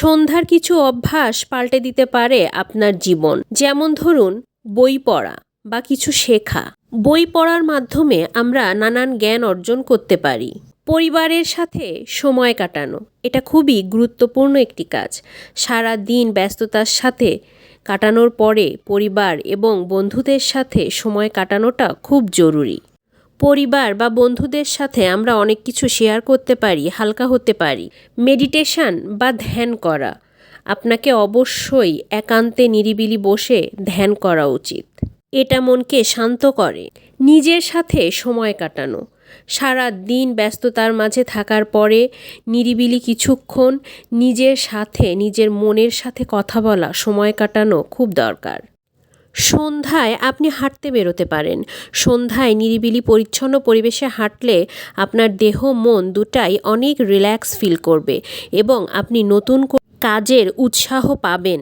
সন্ধ্যার কিছু অভ্যাস পাল্টে দিতে পারে আপনার জীবন। যেমন ধরুন, বই পড়া বা কিছু শেখা। বই পড়ার মাধ্যমে আমরা নানান জ্ঞান অর্জন করতে পারি। পরিবারের সাথে সময় কাটানো, এটা খুবই গুরুত্বপূর্ণ একটি কাজ। সারা দিন ব্যস্ততার সাথে কাটানোর পরে পরিবার এবং বন্ধুদের সাথে সময় কাটানোটা খুব জরুরি। পরিবার বা বন্ধুদের সাথে আমরা অনেক কিছু শেয়ার করতে পারি, হালকা হতে পারি। মেডিটেশন বা ধ্যান করা। আপনাকে অবশ্যই একান্তে নিরিবিলি বসে ধ্যান করা উচিত। এটা মনকে শান্ত করে। নিজের সাথে সময় কাটানো। সারা দিন ব্যস্ততার মাঝে থাকার পরে নিরিবিলি কিছুক্ষণ নিজের সাথে, নিজের মনের সাথে কথা বলা, সময় কাটানো খুব দরকার। সন্ধ্যায় আপনি হাঁটতে বেরোতে পারেন। সন্ধ্যায় নিরিবিলি পরিচ্ছন্ন পরিবেশে হাঁটলে আপনার দেহ, মন দুটাই অনেক রিল্যাক্স ফিল করবে এবং আপনি নতুন কাজের উৎসাহ পাবেন।